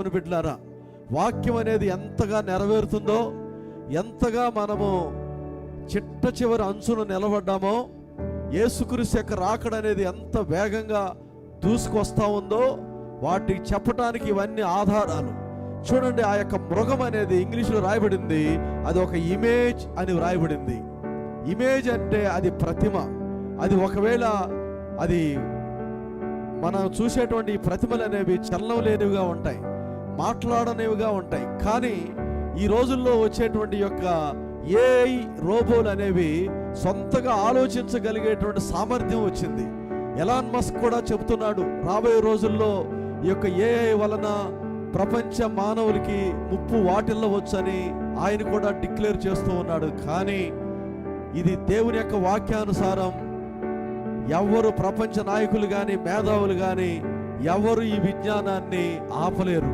దేవుని బిడ్డలారా వాక్యం అనేది ఎంతగా నెరవేరుతుందో ఎంతగా మనము చిట్ట చివరి అంచును నిలబడ్డామో యేసుక్రీస్తు యొక్క రాకడ అనేది ఎంత వేగంగా దూసుకొస్తా ఉందో వాటికి చెప్పటానికి ఇవన్నీ ఆధారాలు. చూడండి ఆ యొక్క మృగం అనేది ఇంగ్లీష్లో రాయబడింది అది ఒక ఇమేజ్ అని వ్రాయబడింది. ఇమేజ్ అంటే అది ప్రతిమ. అది ఒకవేళ అది మనం చూసేటువంటి ఈ ప్రతిమలు అనేవి చలనం లేనివిగా ఉంటాయి. మాట్లాడనివిగా ఉంటాయి. కానీ ఈ రోజుల్లో వచ్చేటువంటి యొక్క ఏఐ రోబోలు అనేవి సొంతగా ఆలోచించగలిగేటువంటి సామర్థ్యం వచ్చింది. ఎలాన్ మస్క్ కూడా చెబుతున్నాడు రాబోయే రోజుల్లో ఈ యొక్క ఏఐ వలన ప్రపంచ మానవులకి ముప్పు వాటిల్లవచ్చని ఆయన కూడా డిక్లేర్ చేస్తూ ఉన్నాడు. కానీ ఇది దేవుని యొక్క వాక్యానుసారం ఎవరు ప్రపంచ నాయకులు కానీ మేధావులు కానీ ఎవరు ఈ విజ్ఞానాన్ని ఆపలేరు.